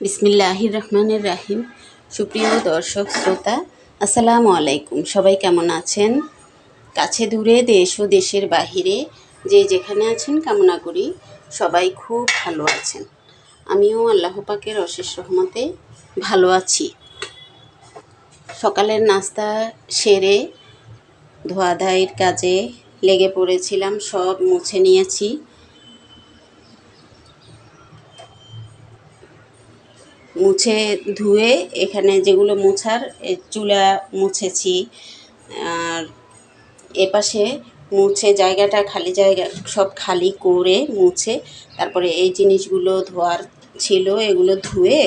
বিসমিল্লাহির রহমানের রাহিম সুপ্রিয় দর্শক, শ্রোতা, আসসালামু আলাইকুম। সবাই কেমন আছেন? কাছে দূরে দেশ ও দেশের বাহিরে যে যেখানে আছেন, কামনা করি সবাই খুব ভালো আছেন। আমিও আল্লাহ পাকের অশেষ রহমতে ভালো আছি। সকালের নাস্তা সেরে ধোয়াধাইয়ের কাজে লেগে পড়েছিলাম, সব মুছে নিয়েছি। মুছে ধুয়ে এখানে যেগুলো মোছার চুলা মুছেছি। আর এপাশে মুছে জায়গাটা খালি জায়গা, সব খালি করে মুছে তারপরে এই জিনিসগুলো ধোয়ার ছিল, এগুলো ধুয়ে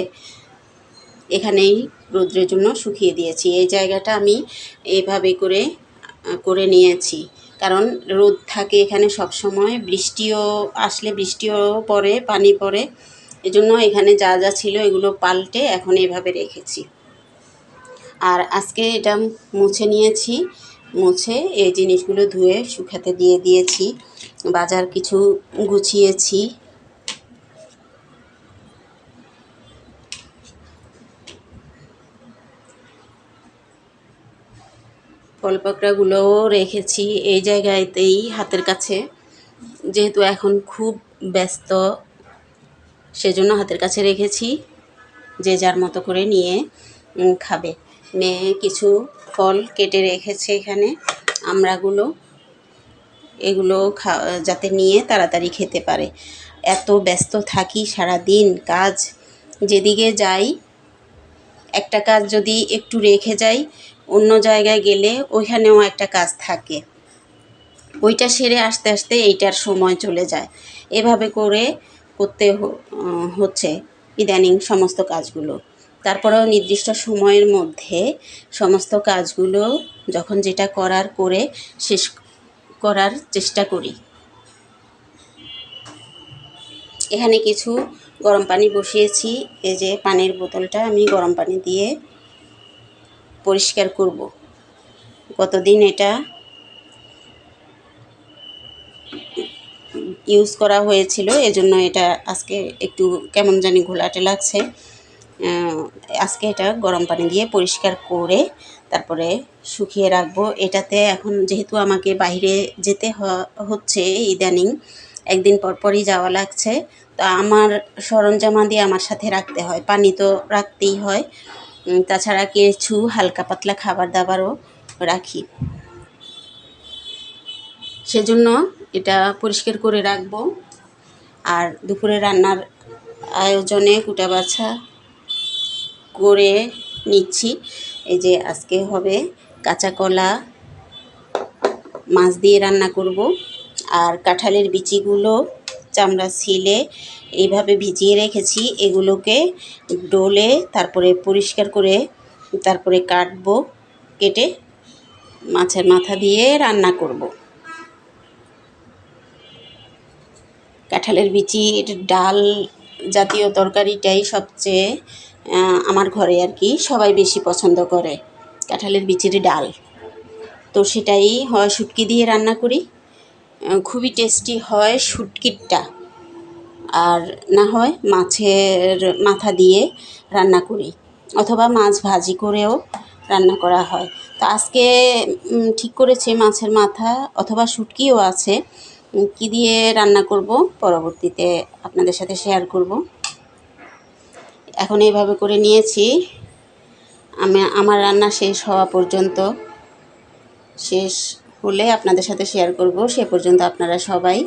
এখানেই রৌদ্রের জন্য শুকিয়ে দিয়েছি। এই জায়গাটা আমি এভাবে করে করে নিয়েছি। কারণ রোদ থাকে এখানে সব সময় বৃষ্টিও আসলে বৃষ্টিও পড়ে, পানি পড়ে। এজন্য এখানে যা যা ছিল এগুলো পাল্টে এখন এভাবে রেখেছি। আর আজকে এটা মুছে নিয়েছি, মুছে এই জিনিসগুলো ধুয়ে শুকাতে দিয়ে দিয়েছি, বাজার কিছু গুছিয়েছি। ফল পাকড়াগুলোও রেখেছি এই জায়গাতেই হাতের কাছে, যেহেতু এখন খুব ব্যস্ত সেজন্য হাতের কাছে রেখেছি, যে যার মতো করে নিয়ে খাবে। মেয়ে কিছু ফল কেটে রেখেছে এখানে আমরাগুলো এগুলো খা, যাতে নিয়ে তাড়াতাড়ি খেতে পারে। এত ব্যস্ত থাকি সারা দিন কাজ, যেদিকে যাই, একটা কাজ যদি একটু রেখে যাই, অন্য জায়গায় গেলে ওইখানেও একটা কাজ থাকে। ওইটা সেরে আস্তে আস্তে এইটার সময় চলে যায়। এভাবে করে করতে হচ্ছে ইদানিং সমস্ত কাজগুলো। তারপরেও নির্দিষ্ট সময়ের মধ্যে সমস্ত কাজগুলো যখন যেটা করার করে শেষ করার চেষ্টা করি। এখানে কিছু গরম পানি বসিয়েছি। এই যে পানির বোতলটা আমি গরম পানি দিয়ে পরিষ্কার করব। কতদিন এটা ইউজ করা হয়েছিল, এজন্য এটা আজকে একটু কেমন জানি ঘোলাটে লাগছে। আজকে এটা গরম পানি দিয়ে পরিষ্কার করে তারপরে শুকিয়ে রাখব। এটাতে এখন যেহেতু আমাকে বাইরে যেতে হচ্ছে ইদানিং, একদিন পর পরই যাওয়া লাগছে। তো আমার সরঞ্জামাদি আমার সাথে রাখতে হয়, পানি তো রাখতেই হয়। তাছাড়া কিছু হালকা পাতলা খাবার দাবারও রাখি। সেজন্য এটা পরিষ্কার করে রাখব। আর দুপুরে রান্নার আয়োজনে কুটা বাছা করে নিচ্ছি। এই যে আজকে হবে কাঁচা কলা মাছ দিয়ে রান্না করব। আর কাঁঠালের বিচিগুলো চামড়া ছিলে এইভাবে ভিজিয়ে রেখেছি। এগুলোকে ডোলে তারপরে পরিষ্কার করে তারপরে কাটবো, কেটে মাছের মাথা দিয়ে রান্না করব। কাঁঠালের বিচির ডাল জাতীয় তরকারিটাই সবচেয়ে আমার ঘরে আর কি সবাই বেশি পছন্দ করে, কাঁঠালের বিচির ডাল। তো সেটাই হয় শুটকি দিয়ে রান্না করি। খুবই টেস্টি হয় শুটকিরটা আর না হয় মাছের মাথা দিয়ে রান্না করি, অথবা মাছ ভাজি করেও রান্না করা হয়। তো আজকে ঠিক করেছি মাছের মাথা, অথবা শুটকিও আছে। কি দিয়ে রান্না করব, পরবর্তীতে আপনাদের সাথে শেয়ার করব। এখন এইভাবে করে নিয়েছি। আমি, আমার রান্না শেষ হওয়া পর্যন্ত, শেষ হলে আপনাদের সাথে শেয়ার করব। সে পর্যন্ত আপনারা সবাই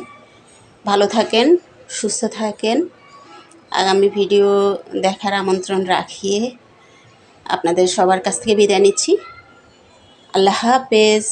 ভালো থাকেন, সুস্থ থাকেন। আগামী ভিডিও দেখার আমন্ত্রণ রাখিয়ে আপনাদের সবার কাছ থেকে বিদায় নিচ্ছি। আল্লাহ হাফেজ।